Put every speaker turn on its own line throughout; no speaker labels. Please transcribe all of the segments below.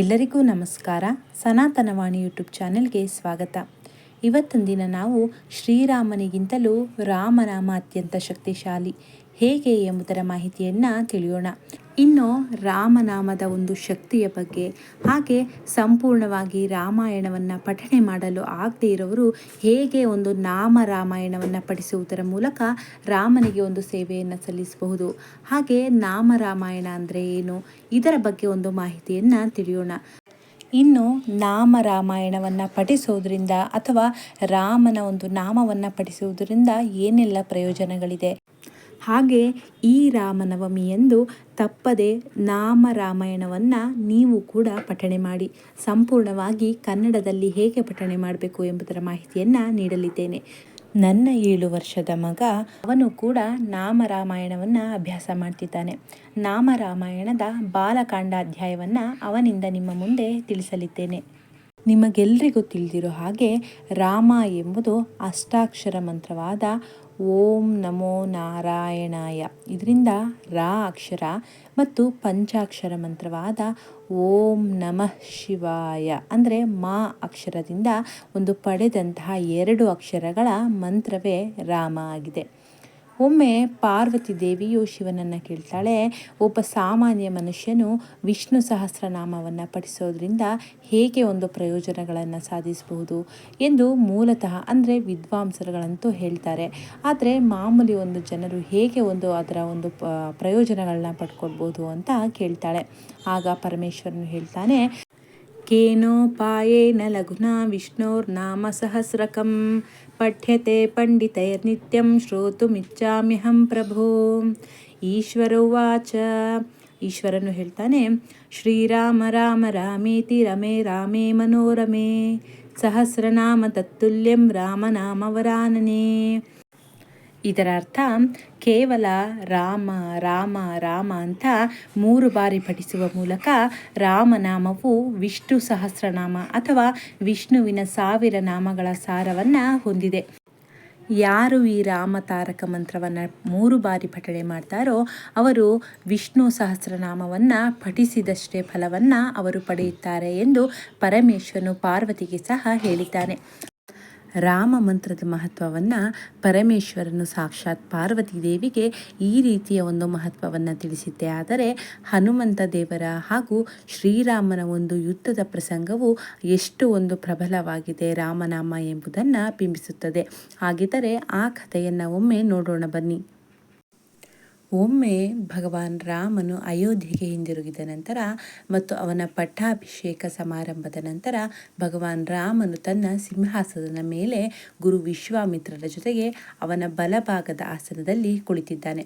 ಎಲ್ಲರಿಗೂ ನಮಸ್ಕಾರ. ಸನಾತನವಾಣಿ ಯೂಟ್ಯೂಬ್ ಚಾನೆಲ್ಗೆ ಸ್ವಾಗತ. ಇವತ್ತೊಂದಿನ ನಾವು ಶ್ರೀರಾಮನಿಗಿಂತಲೂ ರಾಮನಾಮ ಅತ್ಯಂತ ಶಕ್ತಿಶಾಲಿ. ಹೇಗೆ ಎಂಬುದರ ಮಾಹಿತಿಯನ್ನು ತಿಳಿಯೋಣ. ಇನ್ನು ರಾಮನಾಮದ ಒಂದು ಶಕ್ತಿಯ ಬಗ್ಗೆ, ಹಾಗೆ ಸಂಪೂರ್ಣವಾಗಿ ರಾಮಾಯಣವನ್ನು ಪಠಣೆ ಮಾಡಲು ಆಗದೇ ಇರೋರು ಹೇಗೆ ಒಂದು ನಾಮ ರಾಮಾಯಣವನ್ನು ಪಠಿಸುವುದರ ಮೂಲಕ ರಾಮನಿಗೆ ಒಂದು ಸೇವೆಯನ್ನು ಸಲ್ಲಿಸಬಹುದು? ಹಾಗೆ ನಾಮ ರಾಮಾಯಣ ಅಂದರೆ ಏನು? ಇದರ ಬಗ್ಗೆ ಒಂದು ಮಾಹಿತಿಯನ್ನು ತಿಳಿಯೋಣ. ಇನ್ನು ನಾಮ ರಾಮಾಯಣವನ್ನು ಪಠಿಸೋದ್ರಿಂದ ಅಥವಾ ರಾಮನ ಒಂದು ನಾಮವನ್ನು ಪಠಿಸುವುದರಿಂದ ಏನೆಲ್ಲ ಪ್ರಯೋಜನಗಳಿದೆ? ಹಾಗೆ ಈ ರಾಮನವಮಿ ಎಂದು ತಪ್ಪದೆ ನಾಮ ರಾಮಾಯಣವನ್ನು ನೀವು ಕೂಡ ಪಠಣೆ ಮಾಡಿ. ಸಂಪೂರ್ಣವಾಗಿ ಕನ್ನಡದಲ್ಲಿ ಹೇಗೆ ಪಠಣೆ ಮಾಡಬೇಕು ಎಂಬುದರ ಮಾಹಿತಿಯನ್ನು ನೀಡಲಿದ್ದೇನೆ. ನನ್ನ ಏಳು ವರ್ಷದ ಮಗ, ಅವನು ಕೂಡ ನಾಮ ರಾಮಾಯಣವನ್ನು ಅಭ್ಯಾಸ ಮಾಡ್ತಿದ್ದಾನೆ. ನಾಮ ರಾಮಾಯಣದ ಬಾಲಕಾಂಡ ಅಧ್ಯಾಯವನ್ನು ಅವನಿಂದ ನಿಮ್ಮ ಮುಂದೆ ತಿಳಿಸಲಿದ್ದೇನೆ. ನಿಮಗೆಲ್ಲರಿಗೂ ತಿಳಿದಿರೋ ಹಾಗೆ ರಾಮ ಎಂಬುದು ಅಷ್ಟಾಕ್ಷರ ಮಂತ್ರವಾದ ಓಂ ನಮೋ ನಾರಾಯಣಾಯ. ಇದರಿಂದ ರಾ ಅಕ್ಷರ ಮತ್ತು ಪಂಚಾಕ್ಷರ ಮಂತ್ರವಾದ ಓಂ ನಮಃ ಶಿವಾಯ. ಅಂದರೆ ಮಾ ಅಕ್ಷರದಿಂದ ಒಂದು ಪಡೆದಂತಹ ಎರಡು ಅಕ್ಷರಗಳ ಮಂತ್ರವೇ ರಾಮ ಆಗಿದೆ. ಒಮ್ಮೆ ಪಾರ್ವತಿ ದೇವಿಯು ಶಿವನನ್ನು ಕೇಳ್ತಾಳೆ, ಒಬ್ಬ ಸಾಮಾನ್ಯ ಮನುಷ್ಯನು ವಿಷ್ಣು ಸಹಸ್ರನಾಮವನ್ನು ಪಠಿಸೋದ್ರಿಂದ ಹೇಗೆ ಒಂದು ಪ್ರಯೋಜನಗಳನ್ನು ಸಾಧಿಸಬಹುದು ಎಂದು ಮೂಲತಃ ಅಂದರೆ ವಿದ್ವಾಂಸರುಗಳಂತೂ ಹೇಳ್ತಾರೆ. ಆದರೆ ಮಾಮೂಲಿ ಒಂದು ಜನರು ಹೇಗೆ ಒಂದು ಅದರ ಒಂದು ಪ್ರಯೋಜನಗಳನ್ನ ಪಡ್ಕೊಳ್ಬೋದು ಅಂತ ಕೇಳ್ತಾಳೆ. ಆಗ ಪರಮೇಶ್ವರನು ಹೇಳ್ತಾನೆ ಕೇನೋಪಾಯೇನ ಲಘುನಾ ವಿಷ್ಣೋರ್ನಾಮ ಸಹಸ್ರಕಂ ಪಠ್ಯತೆ ಪಂಡಿತೈರ್ನಿತ್ಯಂ ಶ್ರೋತುಮಿಚ್ಛಾಮ್ಯಹಂ ಪ್ರಭೋ ಈಶ್ವರೋವಾಚ ಈಶ್ವರನು ಹೇಳ್ತಾನೆ ಶ್ರೀರಾಮ ರಾಮ ರಾಮೇತಿ ರಮೇ ರಾಮೇ ಮನೋರಮೆ ಸಹಸ್ರನಾಮ ತತ್ತುಲ್ಯಂ ರಾಮನಾಮವರಾನನೆ ಇದರ ಅರ್ಥ ಕೇವಲ ರಾಮ ರಾಮ ರಾಮ ಅಂತ ಮೂರು ಬಾರಿ ಪಠಿಸುವ ಮೂಲಕ ರಾಮನಾಮವು ವಿಷ್ಣು ಸಹಸ್ರನಾಮ ಅಥವಾ ವಿಷ್ಣುವಿನ ಸಾವಿರ ನಾಮಗಳ ಸಾರವನ್ನು ಹೊಂದಿದೆ. ಯಾರು ಈ ರಾಮ ತಾರಕ ಮಂತ್ರವನ್ನು ಮೂರು ಬಾರಿ ಪಠಣೆ ಮಾಡ್ತಾರೋ ಅವರು ವಿಷ್ಣು ಸಹಸ್ರನಾಮವನ್ನು ಪಠಿಸಿದಷ್ಟೇ ಫಲವನ್ನು ಅವರು ಪಡೆಯುತ್ತಾರೆ ಎಂದು ಪರಮೇಶ್ವರನು ಪಾರ್ವತಿಗೆ ಸಹ ಹೇಳಿದ್ದಾನೆ. ರಾಮ ಮಂತ್ರದ ಮಹತ್ವವನ್ನು ಪರಮೇಶ್ವರನು ಸಾಕ್ಷಾತ್ ಪಾರ್ವತಿ ದೇವಿಗೆ ಈ ರೀತಿಯ ಒಂದು ಮಹತ್ವವನ್ನು ತಿಳಿಸಿದ್ದೆ. ಆದರೆ ಹನುಮಂತ ದೇವರ ಹಾಗೂ ಶ್ರೀರಾಮನ ಒಂದು ಯುದ್ಧದ ಪ್ರಸಂಗವು ಎಷ್ಟು ಒಂದು ಪ್ರಬಲವಾಗಿದೆ ರಾಮನಾಮ ಎಂಬುದನ್ನು ಬಿಂಬಿಸುತ್ತದೆ. ಹಾಗಿದ್ದರೆ ಆ ಕಥೆಯನ್ನು ಒಮ್ಮೆ ನೋಡೋಣ ಬನ್ನಿ. ಒಮ್ಮೆ ಭಗವಾನ್ ರಾಮನು ಅಯೋಧ್ಯೆಗೆ ಹಿಂದಿರುಗಿದ ನಂತರ ಮತ್ತು ಅವನ ಪಟ್ಟಾಭಿಷೇಕ ಸಮಾರಂಭದ ನಂತರ ಭಗವಾನ್ ರಾಮನು ತನ್ನ ಸಿಂಹಾಸನದ ಮೇಲೆ ಗುರು ವಿಶ್ವಾಮಿತ್ರರ ಜೊತೆಗೆ ಅವನ ಬಲಭಾಗದ ಆಸನದಲ್ಲಿ ಕುಳಿತಿದ್ದಾನೆ.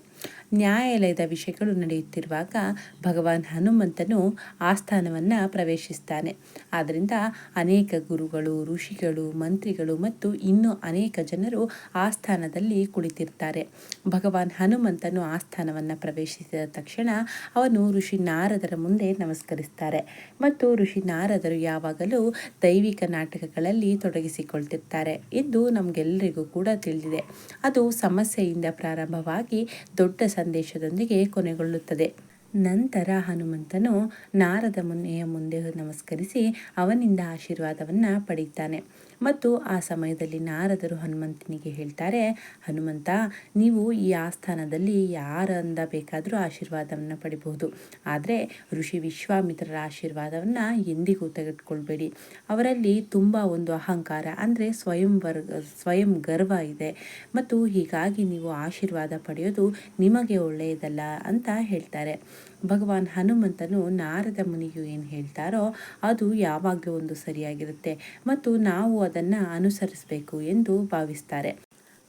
ನ್ಯಾಯಾಲಯದ ವಿಷಯಗಳು ನಡೆಯುತ್ತಿರುವಾಗ ಭಗವಾನ್ ಹನುಮಂತನು ಆಸ್ಥಾನವನ್ನು ಪ್ರವೇಶಿಸ್ತಾನೆ. ಆದ್ದರಿಂದ ಅನೇಕ ಗುರುಗಳು, ಋಷಿಗಳು, ಮಂತ್ರಿಗಳು ಮತ್ತು ಇನ್ನೂ ಅನೇಕ ಜನರು ಆಸ್ಥಾನದಲ್ಲಿ ಕುಳಿತಿರ್ತಾರೆ. ಭಗವಾನ್ ಹನುಮಂತನು ಆಸ್ಥಾನವನ್ನು ಪ್ರವೇಶಿಸಿದ ತಕ್ಷಣ ಅವನು ಋಷಿ ನಾರದರ ಮುಂದೆ ನಮಸ್ಕರಿಸ್ತಾರೆ. ಮತ್ತು ಋಷಿ ನಾರದರು ಯಾವಾಗಲೂ ದೈವಿಕ ನಾಟಕಗಳಲ್ಲಿ ತೊಡಗಿಸಿಕೊಳ್ತಿರ್ತಾರೆ ಎಂದು ನಮಗೆಲ್ಲರಿಗೂ ಕೂಡ ತಿಳಿದಿದೆ. ಅದು ಸಮಸ್ಯೆಯಿಂದ ಪ್ರಾರಂಭವಾಗಿ ದೊಡ್ಡ ಸಂದೇಶದೊಂದಿಗೆ ಕೊನೆಗೊಳ್ಳುತ್ತದೆ. ನಂತರ ಹನುಮಂತನು ನಾರದ ಮುನ್ನೆಯ ಮುಂದೆ ನಮಸ್ಕರಿಸಿ ಅವನಿಂದ ಆಶೀರ್ವಾದವನ್ನು ಪಡೆಯುತ್ತಾನೆ ಮತ್ತು ಆ ಸಮಯದಲ್ಲಿ ನಾರದರು ಹನುಮಂತನಿಗೆ ಹೇಳ್ತಾರೆ, ಹನುಮಂತ, ನೀವು ಈ ಆಸ್ಥಾನದಲ್ಲಿ ಯಾರಂದ ಬೇಕಾದರೂ ಆಶೀರ್ವಾದವನ್ನು ಪಡಿಬಹುದು. ಆದರೆ ಋಷಿ ವಿಶ್ವಾಮಿತ್ರರ ಆಶೀರ್ವಾದವನ್ನು ಎಂದಿಗೂ ತೆಗೆದುಕೊಳ್ಬೇಡಿ. ಅವರಲ್ಲಿ ತುಂಬ ಒಂದು ಅಹಂಕಾರ ಅಂದರೆ ಸ್ವಯಂ ವರ್ಗ, ಸ್ವಯಂ ಗರ್ವ ಇದೆ. ಮತ್ತು ಹೀಗಾಗಿ ನೀವು ಆಶೀರ್ವಾದ ಪಡೆಯೋದು ನಿಮಗೆ ಒಳ್ಳೆಯದಲ್ಲ ಅಂತ ಹೇಳ್ತಾರೆ. ಭಗವಾನ್ ಹನುಮಂತನು ನಾರದ ಮುನಿಯು ಏನು ಹೇಳ್ತಾರೋ ಅದು ಯಾವಾಗಲೂ ಒಂದು ಸರಿಯಾಗಿರುತ್ತೆ ಮತ್ತು ನಾವು ಅದನ್ನು ಅನುಸರಿಸಬೇಕು ಎಂದು ಭಾವಿಸ್ತಾರೆ.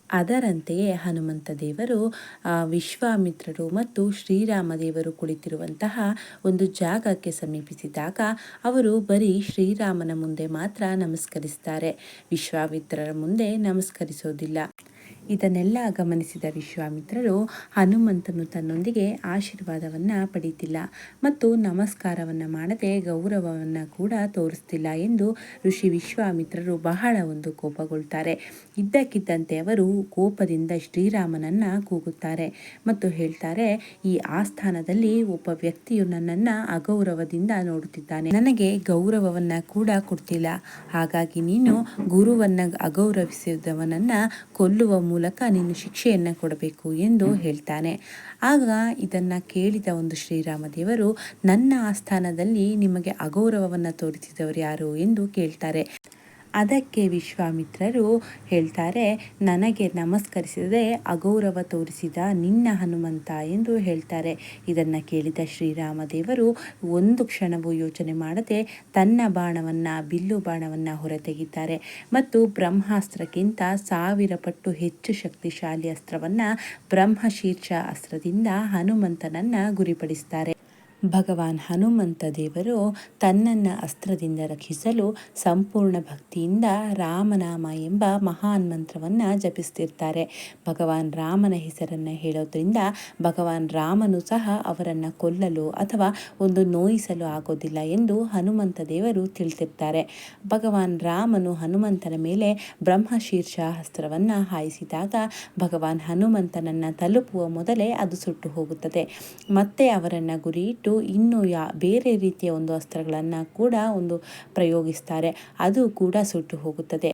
ಅದರಂತೆಯೇ ಹನುಮಂತ ದೇವರು ವಿಶ್ವಾಮಿತ್ರರು ಮತ್ತು ಶ್ರೀರಾಮ ದೇವರು ಕುಳಿತಿರುವಂತಹ ಒಂದು ಜಾಗಕ್ಕೆ ಸಮೀಪಿಸಿದಾಗ ಅವರು ಬರೀ ಶ್ರೀರಾಮನ ಮುಂದೆ ಮಾತ್ರ ನಮಸ್ಕರಿಸ್ತಾರೆ. ವಿಶ್ವಾಮಿತ್ರರ ಮುಂದೆ ನಮಸ್ಕರಿಸೋದಿಲ್ಲ. ಇದನ್ನೆಲ್ಲ ಗಮನಿಸಿದ ವಿಶ್ವಾಮಿತ್ರರು ಹನುಮಂತನು ತನ್ನೊಂದಿಗೆ ಆಶೀರ್ವಾದವನ್ನು ಪಡೀತಿಲ್ಲ ಮತ್ತು ನಮಸ್ಕಾರವನ್ನು ಮಾಡದೆ ಗೌರವವನ್ನು ಕೂಡ ತೋರಿಸ್ತಿಲ್ಲ ಎಂದು ಋಷಿ ವಿಶ್ವಾಮಿತ್ರರು ಬಹಳ ಒಂದು ಕೋಪಗೊಳ್ತಾರೆ. ಇದ್ದಕ್ಕಿದ್ದಂತೆ ಅವರು ಕೋಪದಿಂದ ಶ್ರೀರಾಮನನ್ನ ಕೂಗುತ್ತಾರೆ ಮತ್ತು ಹೇಳ್ತಾರೆ, ಈ ಆಸ್ಥಾನದಲ್ಲಿ ಒಬ್ಬ ವ್ಯಕ್ತಿಯು ನನ್ನನ್ನು ಅಗೌರವದಿಂದ ನೋಡುತ್ತಿದ್ದಾನೆ. ನನಗೆ ಗೌರವವನ್ನ ಕೂಡ ಕೊಡ್ತಿಲ್ಲ. ಹಾಗಾಗಿ ನೀನು ಗುರುವನ್ನ ಅಗೌರವಿಸಿದವನನ್ನ ಕೊಲ್ಲುವ ಮೂಲಕ ನೀನು ಶಿಕ್ಷೆಯನ್ನು ಕೊಡಬೇಕು ಎಂದು ಹೇಳ್ತಾನೆ. ಆಗ ಇದನ್ನು ಕೇಳಿದ ಒಂದು ಶ್ರೀರಾಮ ದೇವರು ನನ್ನ ಆಸ್ಥಾನದಲ್ಲಿ ನಿಮಗೆ ಅಗೌರವವನ್ನು ತೋರಿಸಿದವರು ಯಾರು ಎಂದು ಕೇಳ್ತಾರೆ. ಅದಕ್ಕೆ ವಿಶ್ವಾಮಿತ್ರರು ಹೇಳ್ತಾರೆ, ನನಗೆ ನಮಸ್ಕರಿಸದೆ ಅಗೌರವ ತೋರಿಸಿದ ನಿನ್ನ ಹನುಮಂತ ಎಂದು ಹೇಳ್ತಾರೆ. ಇದನ್ನು ಕೇಳಿದ ಶ್ರೀರಾಮದೇವರು ಒಂದು ಕ್ಷಣವೂ ಯೋಚನೆ ಮಾಡದೆ ತನ್ನ ಬಾಣವನ್ನು, ಬಿಲ್ಲು ಬಾಣವನ್ನು ಹೊರತೆಗಿದ್ದಾರೆ ಮತ್ತು ಬ್ರಹ್ಮಾಸ್ತ್ರಕ್ಕಿಂತ ಸಾವಿರ ಪಟ್ಟು ಹೆಚ್ಚು ಶಕ್ತಿಶಾಲಿ ಅಸ್ತ್ರವನ್ನು ಬ್ರಹ್ಮಶೀರ್ಷ ಅಸ್ತ್ರದಿಂದ ಹನುಮಂತನನ್ನು ಗುರಿಪಡಿಸ್ತಾರೆ. ಭಗವಾನ್ ಹನುಮಂತ ದೇವರು ತನ್ನನ್ನು ಅಸ್ತ್ರದಿಂದ ರಕ್ಷಿಸಲು ಸಂಪೂರ್ಣ ಭಕ್ತಿಯಿಂದ ರಾಮನಾಮ ಎಂಬ ಮಹಾನ್ ಮಂತ್ರವನ್ನು ಜಪಿಸ್ತಿರ್ತಾರೆ. ಭಗವಾನ್ ರಾಮನ ಹೆಸರನ್ನು ಹೇಳೋದ್ರಿಂದ ಭಗವಾನ್ ರಾಮನು ಸಹ ಅವರನ್ನು ಕೊಲ್ಲಲು ಅಥವಾ ಒಂದು ನೋಯಿಸಲು ಆಗೋದಿಲ್ಲ ಎಂದು ಹನುಮಂತ ದೇವರು ತಿಳಿಸಿರ್ತಾರೆ ಭಗವಾನ್ ರಾಮನು ಹನುಮಂತನ ಮೇಲೆ ಬ್ರಹ್ಮಶೀರ್ಷ ಅಸ್ತ್ರವನ್ನು ಹಾಯಿಸಿದಾಗ ಭಗವಾನ್ ಹನುಮಂತನನ್ನು ತಲುಪುವ ಮೊದಲೇ ಅದು ಸುಟ್ಟು ಹೋಗುತ್ತದೆ. ಮತ್ತೆ ಅವರನ್ನು ಗುರಿಯಿಟ್ಟು ಇನ್ನು ಯಾ ಬೇರೆ ರೀತಿಯ ಒಂದು ಅಸ್ತ್ರಗಳನ್ನು ಕೂಡ ಒಂದು ಪ್ರಯೋಗಿಸ್ತಾರೆ. ಅದು ಕೂಡ ಸುಟ್ಟು ಹೋಗುತ್ತದೆ.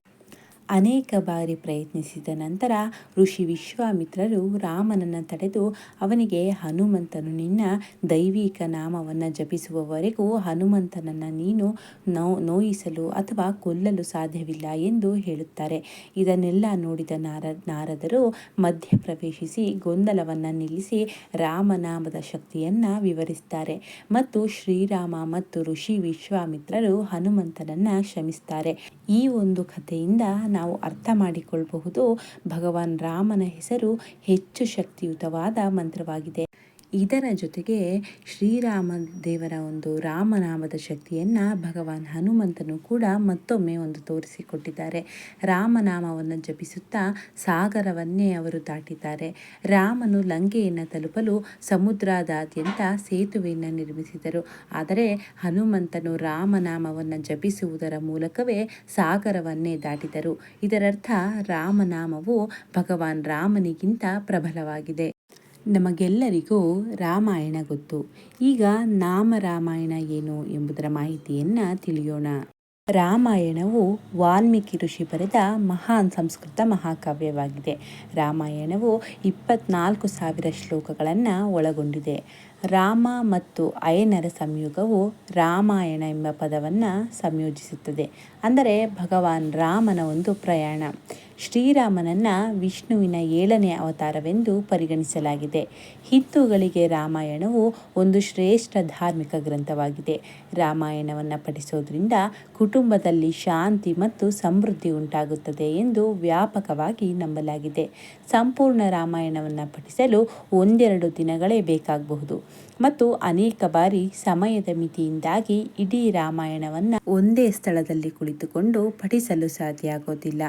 ಅನೇಕ ಬಾರಿ ಪ್ರಯತ್ನಿಸಿದ ನಂತರ ಋಷಿ ವಿಶ್ವಾಮಿತ್ರರು ರಾಮನನ್ನು ತಡೆದು ಅವನಿಗೆ ಹನುಮಂತನು ನಿನ್ನ ದೈವಿಕ ನಾಮವನ್ನು ಜಪಿಸುವವರೆಗೂ ಹನುಮಂತನನ್ನು ನೀನು ನೋ, ನೋಯಿಸಲು ಅಥವಾ ಕೊಲ್ಲಲು ಸಾಧ್ಯವಿಲ್ಲ ಎಂದು ಹೇಳುತ್ತಾರೆ. ಇದನ್ನೆಲ್ಲ ನೋಡಿದ ನಾರ, ನಾರದರು ಮಧ್ಯ ಪ್ರವೇಶಿಸಿ ಗೊಂದಲವನ್ನು ನಿಲ್ಲಿಸಿ ರಾಮನಾಮದ ಶಕ್ತಿಯನ್ನು ವಿವರಿಸ್ತಾರೆ ಮತ್ತು ಶ್ರೀರಾಮ ಮತ್ತು ಋಷಿ ವಿಶ್ವಾಮಿತ್ರರು ಹನುಮಂತನನ್ನು ಕ್ಷಮಿಸ್ತಾರೆ ಈ ಒಂದು ಕಥೆಯಿಂದ ನಾವು ಅರ್ಥ ಮಾಡಿಕೊಳ್ಳಬಹುದು ಭಗವಾನ್ ರಾಮನ ಹೆಸರು ಹೆಚ್ಚು ಶಕ್ತಿಯುತವಾದ ಮಂತ್ರವಾಗಿದೆ. ಇದರ ಜೊತೆಗೆ ಶ್ರೀರಾಮ ದೇವರ ಒಂದು ರಾಮನಾಮದ ಶಕ್ತಿಯನ್ನು ಭಗವಾನ್ ಹನುಮಂತನು ಕೂಡ ಮತ್ತೊಮ್ಮೆ ಒಂದು ತೋರಿಸಿಕೊಟ್ಟಿದ್ದಾರೆ. ರಾಮನಾಮವನ್ನು ಜಪಿಸುತ್ತಾ ಸಾಗರವನ್ನೇ ಅವರು ದಾಟಿದ್ದಾರೆ. ರಾಮನು ಲಂಕೆಯನ್ನು ತಲುಪಲು ಸಮುದ್ರದಾದ್ಯಂತ ಸೇತುವೆಯನ್ನು ನಿರ್ಮಿಸಿದರು. ಆದರೆ ಹನುಮಂತನು ರಾಮನಾಮವನ್ನು ಜಪಿಸುವುದರ ಮೂಲಕವೇ ಸಾಗರವನ್ನೇ ದಾಟಿದರು. ಇದರರ್ಥ ರಾಮನಾಮವು ಭಗವಾನ್ ರಾಮನಿಗಿಂತ ಪ್ರಬಲವಾಗಿದೆ. ನಮಗೆಲ್ಲರಿಗೂ ರಾಮಾಯಣ ಗೊತ್ತು. ಈಗ ನಾಮ ರಾಮಾಯಣ ಏನು ಎಂಬುದರ ಮಾಹಿತಿಯನ್ನು ತಿಳಿಯೋಣ. ರಾಮಾಯಣವು ವಾಲ್ಮೀಕಿ ಋಷಿ ಬರೆದ ಮಹಾನ್ ಸಂಸ್ಕೃತ ಮಹಾಕಾವ್ಯವಾಗಿದೆ. ರಾಮಾಯಣವು ಇಪ್ಪತ್ನಾಲ್ಕು ಸಾವಿರ ಶ್ಲೋಕಗಳನ್ನು ಒಳಗೊಂಡಿದೆ. ರಾಮ ಮತ್ತು ಅಯನರ ಸಂಯೋಗವು ರಾಮಾಯಣ ಎಂಬ ಪದವನ್ನು ಸಂಯೋಜಿಸುತ್ತದೆ. ಅಂದರೆ ಭಗವಾನ್ ರಾಮನ ಒಂದು ಪ್ರಯಾಣ. ಶ್ರೀರಾಮನನ್ನು ವಿಷ್ಣುವಿನ ಏಳನೇ ಅವತಾರವೆಂದು ಪರಿಗಣಿಸಲಾಗಿದೆ. ಹಿಂದೂಗಳಿಗೆ ರಾಮಾಯಣವು ಒಂದು ಶ್ರೇಷ್ಠ ಧಾರ್ಮಿಕ ಗ್ರಂಥವಾಗಿದೆ. ರಾಮಾಯಣವನ್ನು ಪಠಿಸೋದ್ರಿಂದ ಕುಟುಂಬದಲ್ಲಿ ಶಾಂತಿ ಮತ್ತು ಸಮೃದ್ಧಿ ಉಂಟಾಗುತ್ತದೆ ಎಂದು ವ್ಯಾಪಕವಾಗಿ ನಂಬಲಾಗಿದೆ. ಸಂಪೂರ್ಣ ರಾಮಾಯಣವನ್ನು ಪಠಿಸಲು ಒಂದೆರಡು ದಿನಗಳೇ ಬೇಕಾಗಬಹುದು. ಮತ್ತು ಅನೇಕ ಬಾರಿ ಸಮಯದ ಮಿತಿಯಿಂದಾಗಿ ಇಡೀ ರಾಮಾಯಣವನ್ನು ಒಂದೇ ಸ್ಥಳದಲ್ಲಿ ಕುಳಿತುಕೊಂಡು ಪಠಿಸಲು ಸಾಧ್ಯ ಆಗೋದಿಲ್ಲ.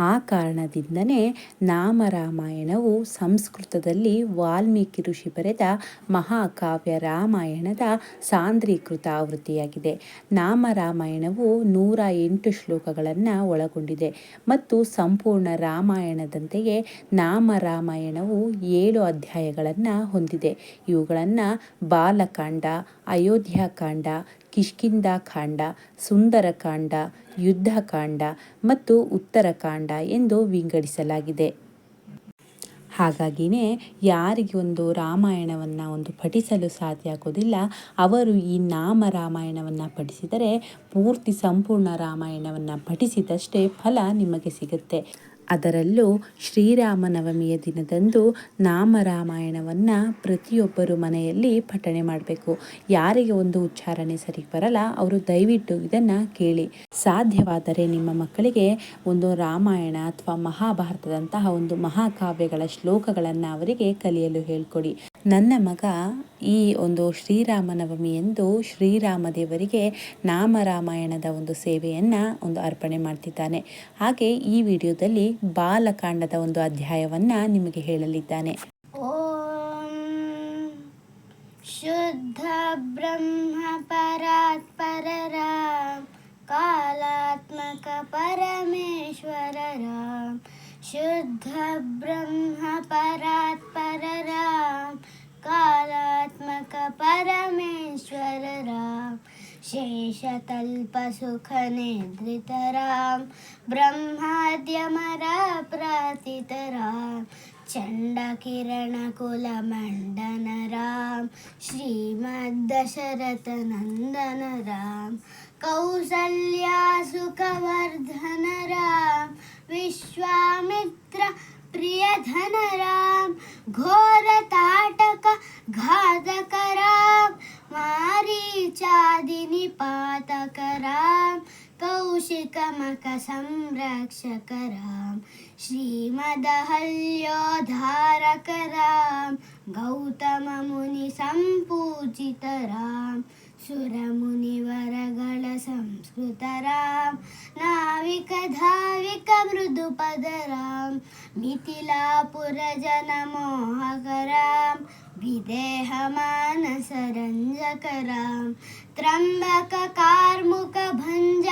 ಆ ಕಾರಣದಿಂದನೇ ನಾಮರಾಮಾಯಣವು ಸಂಸ್ಕೃತದಲ್ಲಿ ವಾಲ್ಮೀಕಿ ಋಷಿ ಬರೆದ ಮಹಾಕಾವ್ಯ ರಾಮಾಯಣದ ಸಾಂದ್ರೀಕೃತ ಆವೃತ್ತಿಯಾಗಿದೆ. ನಾಮರಾಮಾಯಣವು ನೂರ ಎಂಟು ಶ್ಲೋಕಗಳನ್ನು ಒಳಗೊಂಡಿದೆ ಮತ್ತು ಸಂಪೂರ್ಣ ರಾಮಾಯಣದಂತೆಯೇ ನಾಮರಾಮಾಯಣವು ಏಳು ಅಧ್ಯಾಯಗಳನ್ನು ಹೊಂದಿದೆ. ಇವುಗಳನ್ನು ಬಾಲಕಾಂಡ ಅಯೋಧ್ಯಕಾಂಡ ಕಿಷ್ಕಿಂಧಾಕಾಂಡ ಸುಂದರಕಾಂಡ ಯುದ್ಧಕಾಂಡ ಮತ್ತು ಉತ್ತರಕಾಂಡ ಎಂದು ವಿಂಗಡಿಸಲಾಗಿದೆ. ಹಾಗಾಗಿಯೇ ಯಾರಿಗೆ ಒಂದು ರಾಮಾಯಣವನ್ನು ಒಂದು ಪಠಿಸಲು ಸಾಧ್ಯ ಆಗೋದಿಲ್ಲ, ಅವರು ಈ ನಾಮ ರಾಮಾಯಣವನ್ನು ಪಠಿಸಿದರೆ ಪೂರ್ತಿ ಸಂಪೂರ್ಣ ರಾಮಾಯಣವನ್ನು ಪಠಿಸಿದಷ್ಟೇ ಫಲ ನಿಮಗೆ ಸಿಗುತ್ತೆ. ಅದರಲ್ಲೂ ಶ್ರೀರಾಮನವಮಿಯ ದಿನದಂದು ನಾಮರಾಮಾಯಣವನ್ನು ಪ್ರತಿಯೊಬ್ಬರು ಮನೆಯಲ್ಲಿ ಪಠಣೆ ಮಾಡಬೇಕು. ಯಾರಿಗೆ ಒಂದು ಉಚ್ಚಾರಣೆ ಸರಿ ಬರಲ್ಲ, ಅವರು ದಯವಿಟ್ಟು ಇದನ್ನು ಕೇಳಿ. ಸಾಧ್ಯವಾದರೆ ನಿಮ್ಮ ಮಕ್ಕಳಿಗೆ ಒಂದು ರಾಮಾಯಣ ಅಥವಾ ಮಹಾಭಾರತದಂತಹ ಒಂದು ಮಹಾಕಾವ್ಯಗಳ ಶ್ಲೋಕಗಳನ್ನು ಅವರಿಗೆ ಕಲಿಯಲು ಹೇಳ್ಕೊಡಿ. ನನ್ನ ಮಗ ಈ ಒಂದು ಶ್ರೀರಾಮನವಮಿ ಎಂದು ಶ್ರೀರಾಮದೇವರಿಗೆ ನಾಮರಾಮಾಯಣದ ಒಂದು ಸೇವೆಯನ್ನು ಒಂದು ಅರ್ಪಣೆ ಮಾಡ್ತಿದ್ದಾನೆ. ಹಾಗೆ ಈ ವಿಡಿಯೋದಲ್ಲಿ ಬಾಲಕಾಂಡದ ಒಂದು ಅಧ್ಯಾಯವನ್ನು ನಿಮಗೆ ಹೇಳಲಿದ್ದಾನೆ.
ಓಂ ಶುದ್ಧ ಬ್ರಹ್ಮ ಪರಾತ್ಪರರ ಕಾಲಾತ್ಮಕ ಪರಮೇಶ್ವರ ಶುದ್ಧ ಬ್ರಹ್ಮ ಪರಾತ್ಪರರ कालात्मक परमेश्वर राम शुद्ध ब्रह्म परात् परराम कालात्मक परमेश्वर राम प्रिय धनराम घोर ताटक घातक राम मारीचादिनि पातक राम कौशिकमक संरक्षक राम श्रीमदहल्योधारक राम गौतममुनिसम्पूजित राम। ಸುರಮುನಿವರಗಳ ಸಂಸ್ಕೃತರಾಂ ನಾವಿಕಧಾವಿಕ ಮೃದುಪದರಾಂ ಮಿಥಿಲಾಪುರ ಜನಮೋಹಕರಾಂ ವಿದೇಹ ಮಾನಸರಂಜಕರಾಂ ತ್ರಂಬಕ ಕಾರ್ಮುಕ ಭಂಜಕರಾಂ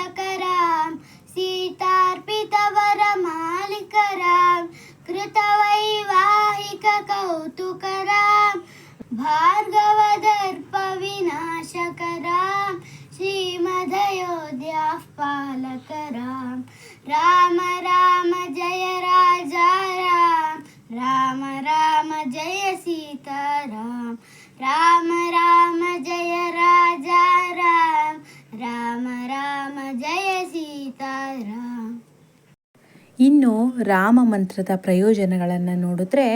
ಇನ್ನು ರಾಮ ಮಂತ್ರದ ಪ್ರಯೋಜನಗಳನ್ನು ನೋಡಿದ್ರೆ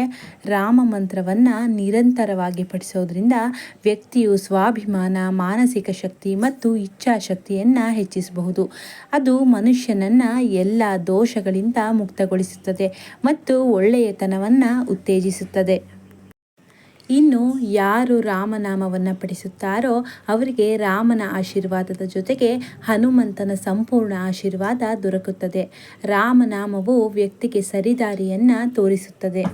ರಾಮ ಮಂತ್ರವನ್ನು ನಿರಂತರವಾಗಿ ಪಠಿಸೋದ್ರಿಂದ ವ್ಯಕ್ತಿಯು ಸ್ವಾಭಿಮಾನ, ಮಾನಸಿಕ ಶಕ್ತಿ ಮತ್ತು ಇಚ್ಛಾಶಕ್ತಿಯನ್ನು ಹೆಚ್ಚಿಸಬಹುದು. ಅದು ಮನುಷ್ಯನನ್ನು ಎಲ್ಲ ದೋಷಗಳಿಂದ ಮುಕ್ತಗೊಳಿಸುತ್ತದೆ ಮತ್ತು ಒಳ್ಳೆಯತನವನ್ನು ಉತ್ತೇಜಿಸುತ್ತದೆ. ಇನ್ನು ಯಾರು ರಾಮನಾಮವನ್ನು ಪಠಿಸುತ್ತಾರೋ ಅವರಿಗೆ ರಾಮನ ಆಶೀರ್ವಾದದ ಜೊತೆಗೆ ಹನುಮಂತನ ಸಂಪೂರ್ಣ ಆಶೀರ್ವಾದ ದೊರಕುತ್ತದೆ. ರಾಮನಾಮವು ವ್ಯಕ್ತಿಗೆ ಸರಿದಾರಿಯನ್ನು ತೋರಿಸುತ್ತದೆ.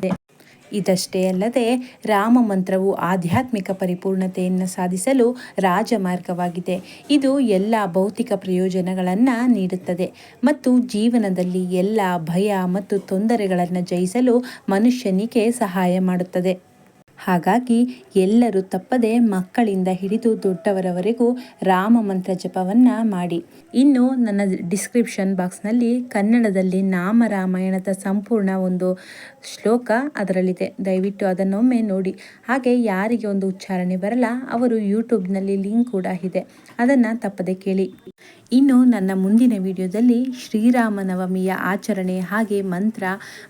ಇದಷ್ಟೇ ಅಲ್ಲದೆ ರಾಮ ಮಂತ್ರವು ಆಧ್ಯಾತ್ಮಿಕ ಪರಿಪೂರ್ಣತೆಯನ್ನು ಸಾಧಿಸಲು ರಾಜಮಾರ್ಗವಾಗಿದೆ. ಇದು ಎಲ್ಲ ಭೌತಿಕ ಪ್ರಯೋಜನಗಳನ್ನು ನೀಡುತ್ತದೆ ಮತ್ತು ಜೀವನದಲ್ಲಿ ಎಲ್ಲ ಭಯ ಮತ್ತು ತೊಂದರೆಗಳನ್ನು ಜಯಿಸಲು ಮನುಷ್ಯನಿಗೆ ಸಹಾಯ ಮಾಡುತ್ತದೆ. ಹಾಗಾಗಿ ಎಲ್ಲರೂ ತಪ್ಪದೆ ಮಕ್ಕಳಿಂದ ಹಿಡಿದು ದೊಡ್ಡವರವರೆಗೂ ರಾಮ ಮಂತ್ರ ಜಪವನ್ನು ಮಾಡಿ. ಇನ್ನು ನನ್ನ ಡಿಸ್ಕ್ರಿಪ್ಷನ್ ಬಾಕ್ಸ್ನಲ್ಲಿ ಕನ್ನಡದಲ್ಲಿ ನಾಮ ರಾಮಾಯಣದ ಸಂಪೂರ್ಣ ಒಂದು ಶ್ಲೋಕ ಅದರಲ್ಲಿದೆ. ದಯವಿಟ್ಟು ಅದನ್ನೊಮ್ಮೆ ನೋಡಿ. ಹಾಗೆ ಯಾರಿಗೆ ಒಂದು ಉಚ್ಚಾರಣೆ ಬರಲ್ಲ, ಅವರು ಯೂಟ್ಯೂಬ್ನಲ್ಲಿ ಲಿಂಕ್ ಕೂಡ ಇದೆ. ಅದನ್ನು ತಪ್ಪದೆ ಕೇಳಿ. ಇನ್ನು ನನ್ನ ಮುಂದಿನ ವಿಡಿಯೋದಲ್ಲಿ ಶ್ರೀರಾಮನವಮಿಯ ಆಚರಣೆ ಹಾಗೆ ಮಂತ್ರ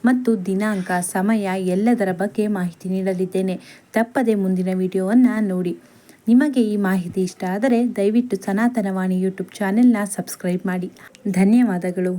ಮತ್ತು ದಿನಾಂಕ, ಸಮಯ ಎಲ್ಲದರ ಬಗ್ಗೆ ಮಾಹಿತಿ ನೀಡಲಿದ್ದೇನೆ. ತಪ್ಪದೆ ಮುಂದಿನ ವಿಡಿಯೋವನ್ನು ನೋಡಿ. ನಿಮಗೆ ಈ ಮಾಹಿತಿ ಇಷ್ಟ ಆದರೆ ದಯವಿಟ್ಟು ಸನಾತನವಾಣಿ ಯೂಟ್ಯೂಬ್ ಚಾನೆಲ್ನ ಸಬ್ಸ್ಕ್ರೈಬ್ ಮಾಡಿ. ಧನ್ಯವಾದಗಳು.